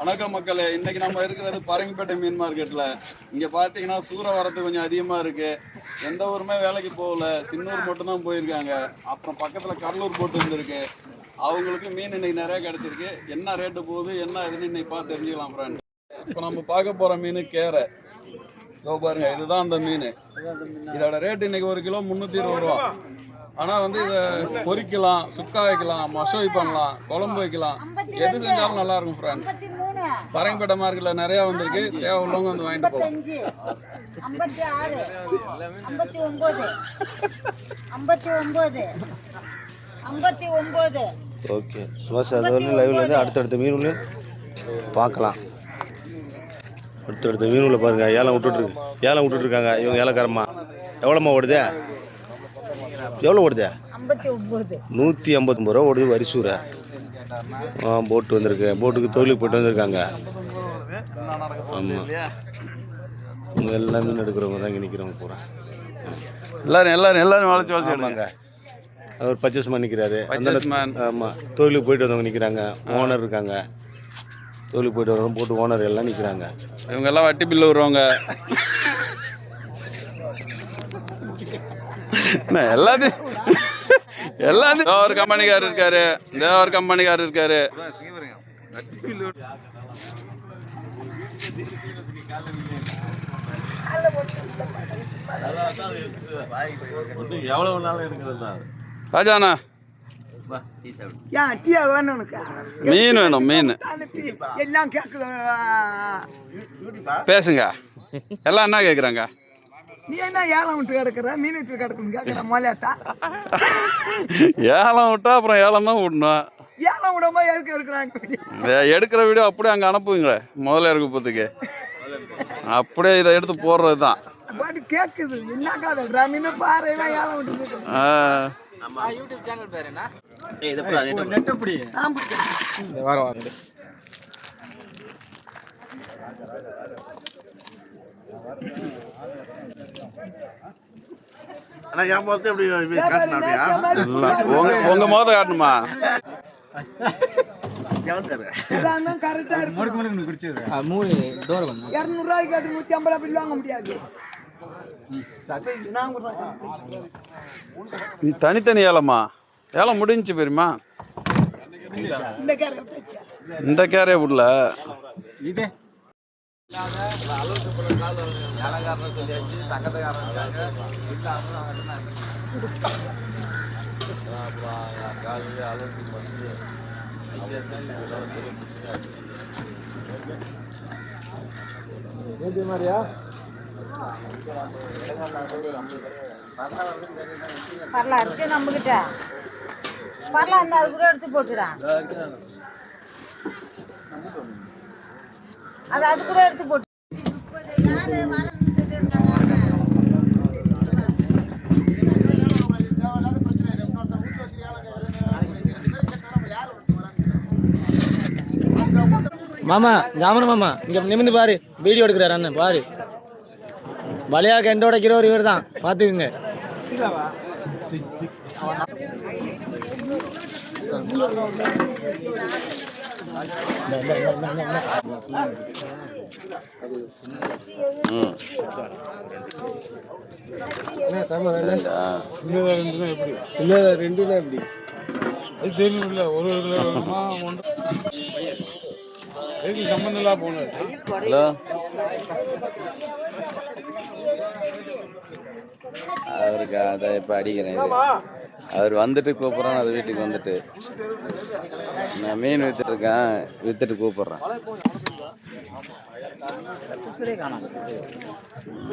வணக்கம் மக்களே. இன்னைக்கு நம்ம இருக்கிறது பரங்கிப்பேட்டை மீன் மார்க்கெட்டில் இங்கே பார்த்தீங்கன்னா சூற வரத்து கொஞ்சம் அதிகமாக இருக்கு. எந்த ஊருமே வேலைக்கு போகல. சின்னூர் மட்டும்தான் போயிருக்காங்க. அப்புறம் பக்கத்தில் கடலூர் போட்டு இருந்திருக்கு அவங்களுக்கு மீன் இன்னைக்கு நிறையா கிடச்சிருக்கு. என்ன ரேட்டு போகுது என்ன இதுன்னு இன்னைக்கு பார்த்து தெரிஞ்சுக்கலாம் ஃப்ரெண்ட் இப்போ நம்ம பார்க்க போகிற மீன் கேரை. இதோ பாருங்க இதுதான் அந்த மீன். இதோட ரேட் இன்னைக்கு ஒரு கிலோ முந்நூற்றி இருபது ரூபா. ஆனால் வந்து இதை பொரிக்கலாம் சுக்கா வைக்கலாம் மசோய் பண்ணலாம் குழம்பு வைக்கலாம். எது செஞ்சாலும் நல்லா இருக்கும் ஃப்ரெண்ட்ஸ் பரங்கிப்பேட்டை மார்க்கெட்ல நிறைய வந்திருக்கு. தேவை உள்ளவங்க வந்து வாங்கிட்டு போகலாம். ஐம்பத்தஞ்சு. ஐம்பத்தி ஆறு. ஐம்பத்தி ஒன்பது ஐம்பத்தி ஒன்பது ஐம்பத்தி ஒன்பது ஓகே. சுபாஷ் அது வந்து லைவ்ல வந்து அடுத்தடுத்த மீன்களையும் பார்க்கலாம். அடுத்தடுத்த மீன்களை பாருங்க. ஏலம் விட்டுட்ருக்கு ஏலம் விட்டுட்ருக்காங்க இவங்க ஏலக்காரம்மா. எவ்வளோம்மா ஓடுதே? எவ்வளோ ஓடுதே? ஐம்பத்தி நூற்றி ஐம்பத்தொம்பது ரூபா ஓடுது வரிசூரை ஆ போட்டு வந்திருக்கு. போட்டுக்கு தொழிலுக்கு போயிட்டு வந்திருக்காங்க. ஆமாம் இவங்க எல்லாம் மீன் எடுக்கிறவங்க தான் இங்கே நிற்கிறவங்க பூரா. எல்லாரும் எல்லாரும் எல்லாரும் வளைச்சு வளைச்சு ஆமாங்க. அவர் பர்ச்சேஸ் பண்ணி நிற்கிறாரு Purchase man. ஆமாம் தொழிலுக்கு போயிட்டு வந்தவங்க நிற்கிறாங்க ஓனர் இருக்காங்க. தொழிலுக்கு போயிட்டு வரவங்க போட்டு ஓனர் எல்லாம் நிற்கிறாங்க இவங்க எல்லாம் வட்டி பில்லு வருவாங்க என்ன, எல்லாத்தையும் எல்லாத்தையும் இதோ ஒரு கம்பெனிக்காரர் இருக்காரு. இந்த ஒரு கம்பெனிக்காரர் இருக்காரு. எவ்வளோ நாள் எடுக்கிறது தான் ராஜாண்ணா ஏன் டீயா வேணும் உனக்கு மீன். வேணும் மீன் எல்லாம் பேசுங்க. எல்லாம் என்ன கேட்குறாங்க நீ என்ன ஏலம் விட்டு கிடக்குற? மீன் விட்டு கிடக்குன்னு கேட்குற மலையாத்தா ஏலம் விட்டா அப்புறம் ஏலம் தான் விடணும். ஏலம் விடாம எதுக்கு எடுக்கிறாங்க? எடுக்கிற வீடியோ அப்படியே அங்கே அனுப்புவீங்களே முதல்ல குப்பத்துக்கு அப்படியே இதை எடுத்து போடுறது தான் பாட்டு கேட்குது என்ன நின்று பாறையெல்லாம் ஏலம் விட்டு எப்படி நேத்த மாதிரி எல்லாம் உங்க உங்க மோத காட்டணுமா? எதா இருந்தாலும் கரெக்டா இருக்கும். இரநூறுவாய்க்கு கேட்டு நூற்றி ஐம்பது ரூபாய் பில் வாங்க முடியாது. நான் கொடுறேன். இது தனித்தனி ஏலமா? ஏலம் முடிஞ்சுச்சு பெரியமா இந்த கேரை விட்டாச்சியா இந்த கேரே பரலா இருக்கு நம்ம கிட்ட பரலா இருந்தா அது கூட எடுத்து போட்டுடா. அது அது கூட எடுத்து போட்டு. மாமா ஜாமன மாமா இங்கே நிமிந்து பாரு வீடியோ எடுக்கிறாரு அண்ணன் பாரு. வலையா கெண்ட உடைக்கிறவர் இவர் தான் பார்த்துக்குங்க Thank you. ரெண்டுல எப்படி அது தெரியல ஒரு சம்பந்தம் இல்லாம போனது அவருக்கு அதை இப்போ அடிக்கிறேன் இது. அவர் வந்துட்டு கூப்பிட்றேன் அது வீட்டுக்கு வந்துட்டு. நான் மீன் வித்துட்டு இருக்கேன் வித்துட்டு கூப்பிட்றேன்.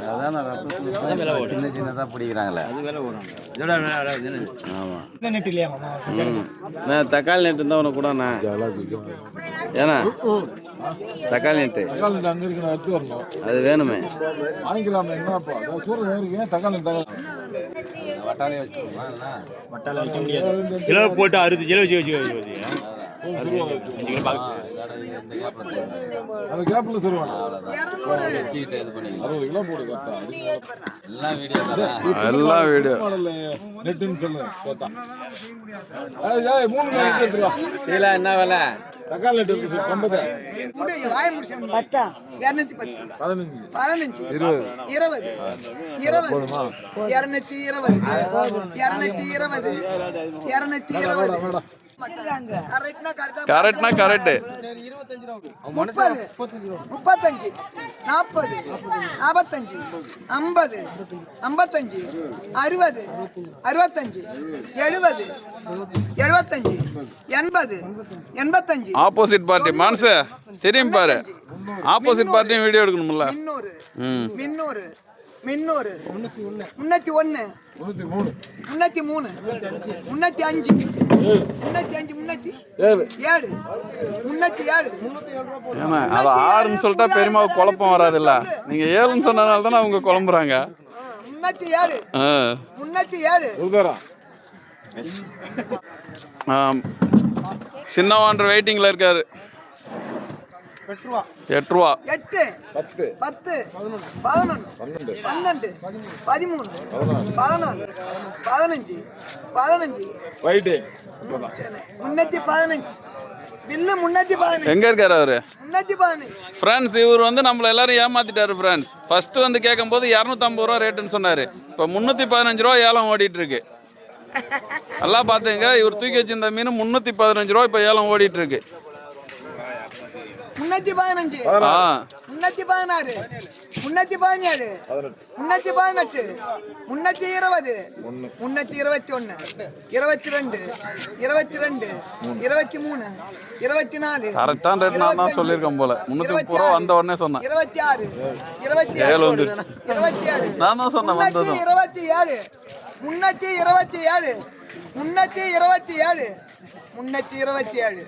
அதான் நான் சின்ன சின்னதாக பிடிக்கிறாங்களே. ஆமாம் நெட் இல்லையா மாமா? ம். நான் தக்காளி நெட்டு. இருந்தால் உனக்கு கூடண்ணா ஏண்ணா தக்காளி நெட்டு அது வேணுமே வட்டாளி வச்சுக்கோமா கிலோ போட்டு அறுபது கிலோ வச்சு வச்சு வச்சு அந்த கேப்ல சொல்லுவாங்க அறுபது கிலோ போடு கரெக்டா எல்லாம் வீடியோ மாடல்ல நெட்டுன்னு சொல்லு கேட்டா. மூணு என்ன வேலை? தக்காளி இருக்கு பத்தா. இரநூத்தி பத்து. பதினஞ்சு. பதினஞ்சு. இருபது. இருபது. இருநூத்தி இருபது. இருநூத்தி இருபது. இருநூத்தி இருபது. கரெக்ட்னா கரெக்டா முப்பது. முப்பத்தஞ்சு. நாற்பது. நாற்பத்தஞ்சு. ஐம்பது. ஐம்பத்தஞ்சு. அறுபது. அறுபத்தஞ்சு. எழுபது. எழுபத்தஞ்சு. எண்பது. எண்பத்தஞ்சு. ஆப்போசிட் பார்ட்டி மனசு தெரியும் பாரு. ஆப்போசிட் பார்ட்டியும் வீடியோ எடுக்கணும்ல. முன்னூறு. முன்னூறு. முன்னூறு. முன்னூத்தி மூணு. முன்னூத்தி மூணு. முன்னூத்தி அஞ்சு. முன்னூத்தி அஞ்சு முன்னூத்தி ஏழு. முன்னூத்தி ஏழு. ஏன்னா அது ஆறுன்னு சொல்லிட்டா பெரியமாவுக்கு குழப்பம் வராதுல்ல நீங்க ஏழுன்னு சொன்னதுனால தானே அவங்க குழம்புறாங்க. முன்னூத்தி ஏழு. முன்னூத்தி ஏழு. சின்னவான்ற வெயிட்டிங்ல இருக்காரு. எட்டு ரூபா எட்டு பத்து. பத்து பதினொன்று பன்னெண்டு. பன்னெண்டு பதிமூணு பதினாலு பதினஞ்சு பதினஞ்சு. ரைட்டு சரி. முன்னூத்தி பதினஞ்சு. பில்லு முன்னூத்தி பதினஞ்சு. எங்க இருக்காரு அவரு? முன்னூத்தி பதினஞ்சு. ஃப்ரெண்ட்ஸ் இவர் வந்து நம்மள எல்லாரும் ஏமாத்திட்டாரு ஃப்ரெண்ட்ஸ் ஃபர்ஸ்ட் வந்து கேட்கும்போது இரநூத்தம்பது ரூபா ரேட்டுன்னு சொன்னாரு. இப்போ முந்நூற்றி பதினஞ்சு ரூபா ஏலம் ஓடிட்டு இருக்கு நல்லா பார்த்துங்க இவர் தூக்கி வச்சிருந்த மீன் முந்நூற்றி பதினஞ்சு ரூபா இப்போ ஏலம் ஓடிட்டு இருக்கு முன்னூத்தி பதினஞ்சு. முன்னூத்தி பதினாறு. முன்னூத்தி பதினேழு. முன்னூத்தி பதினெட்டு. முன்னூத்தி இருபது. முன்னூத்தி இருபத்தி ஒண்ணு இருபத்தி ரெண்டு. இருபத்தி ரெண்டு. இருபத்தி மூணு. இருபத்தி நாலு. கரெக்டான ரேட் நான் தான் சொல்லியிருக்கேன் போல. முந்நூற்றி முப்பது ரூபா வந்த உடனே சொன்னேன். இருபத்தி ஆறு. இருபத்தி ஏழு வந்துருச்சு. இருபத்தி ஏழு நான் தான் சொன்னேன் இருபத்தி ஏழு. முன்னூத்தி இருபத்தி ஏழு. முன்னூத்தி இருபத்தி ஏழு. முன்னூத்தி இருபத்தி ஏழு.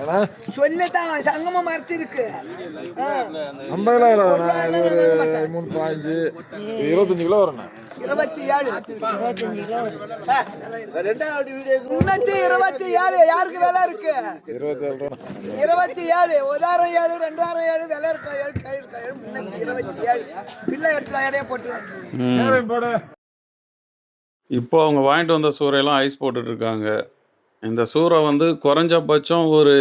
ஏன்னா சொல்லிட்டான் சங்கமம் மறைச்சிருக்கு. ஐம்பதாயிரம். மூணு பாஞ்சு இருபத்தஞ்சு கிலோ வரணும். இருபத்தி ஏழு. முன்னூத்தி இருபத்தி ஏழு. யாருக்கு விலை இருக்கு? இருபத்தி ஏழு. இருபத்தி ஏழு ரெண்டாயிரம் ஏழு விலை இருக்கா? ஏழு கை இருக்கா? ஏழு முன்னூத்தி இருபத்தி ஏழு. பிள்ளை எடுத்துல இடையே போட்டு. போடு இப்போ அவங்க வாங்கிட்டு வந்த சூறையெல்லாம் ஐஸ் போட்டுட்டு இருக்காங்க. இந்த சூறை வந்து குறைஞ்சபட்சம் ஒரு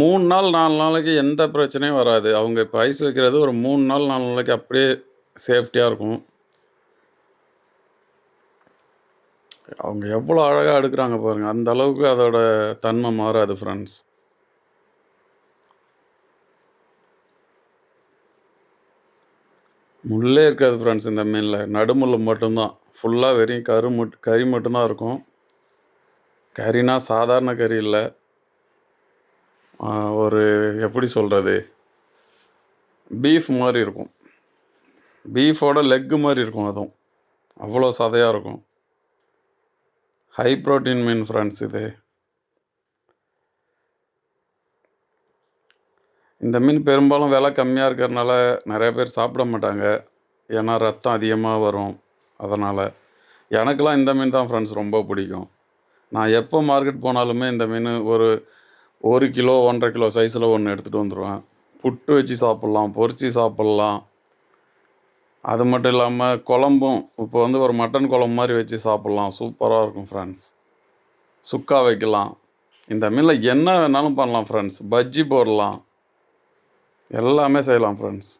மூணு நாள் நாலு நாளைக்கு எந்த பிரச்சனையும் வராது. அவங்க இப்போ ஐஸ் வைக்கிறது ஒரு மூணு நாள் நாலு நாளைக்கு அப்படியே சேஃப்டியாக இருக்கும். அவங்க எவ்வளோ அழகாக எடுக்கிறாங்க பாருங்கள் அந்த அளவுக்கு அதோட தன்மை மாறாது ஃப்ரெண்ட்ஸ் முள்ளே இருக்காது ஃப்ரெண்ட்ஸ் இந்த மீனில். நடுமுள் மட்டும்தான். ஃபுல்லாக வெறும் கரு மட் கறி மட்டும்தான் இருக்கும். கறினா சாதாரண கறி இல்லை. ஒரு எப்படி சொல்கிறது பீஃப் மாதிரி இருக்கும். பீஃபோட லெக்கு மாதிரி இருக்கும் அதுவும். அவ்வளோ சதையாக இருக்கும். ஹை ப்ரோட்டீன் மீன் ஃப்ரெண்ட்ஸ் இது. இந்த மீன் பெரும்பாலும் விலை கம்மியாக இருக்கிறனால நிறைய பேர் சாப்பிட மாட்டாங்க. ஏன்னா ரத்தம் அதிகமாக வரும். அதனால் எனக்கெலாம் இந்த மீன் தான் ஃப்ரெண்ட்ஸ் ரொம்ப பிடிக்கும். நான் எப்போ மார்க்கெட் போனாலுமே இந்த மீன் ஒரு ஒரு கிலோ ஒன்றரை கிலோ சைஸில் ஒன்று எடுத்துகிட்டு வந்துடுவேன் புட்டு வச்சு சாப்பிட்லாம் பொரிச்சு சாப்பிட்லாம். அது மட்டும் இல்லாமல் குழம்பும் இப்போ வந்து ஒரு மட்டன் குழம்பு மாதிரி வச்சு சாப்பிட்லாம். சூப்பராக இருக்கும் ஃப்ரெண்ட்ஸ் சுக்கா வைக்கலாம். இந்த மீனில் என்ன வேணாலும் பண்ணலாம் ஃப்ரெண்ட்ஸ் பஜ்ஜி போடலாம். எல்லாமே செய்யலாம் ஃப்ரெண்ட்ஸ்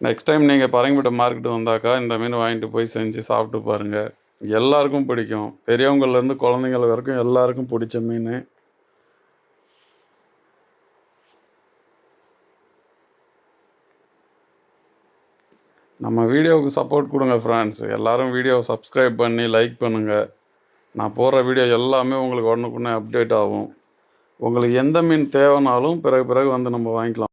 நெக்ஸ்ட் டைம் நீங்கள் பரங்கிப்பட்ட மார்க்கெட்டு வந்தாக்கா இந்த மீன் வாங்கிட்டு போய் செஞ்சு சாப்பிட்டு பாருங்கள் எல்லாருக்கும் பிடிக்கும். பெரியவங்கள்லேருந்து குழந்தைங்கள வரைக்கும் எல்லாருக்கும் பிடிச்ச மீன். நம்ம வீடியோவுக்கு சப்போர்ட் கொடுங்க ஃப்ரெண்ட்ஸ் எல்லாரும் வீடியோவை சப்ஸ்கிரைப் பண்ணி லைக் பண்ணுங்கள் நான் போடுற வீடியோ எல்லாமே உங்களுக்கு உடனுக்குடனே அப்டேட் ஆகும். உங்களுக்கு எந்த மீன் தேவைனாலும் பிறகு பிறகு வந்து நம்ம வாங்கிக்கலாம்.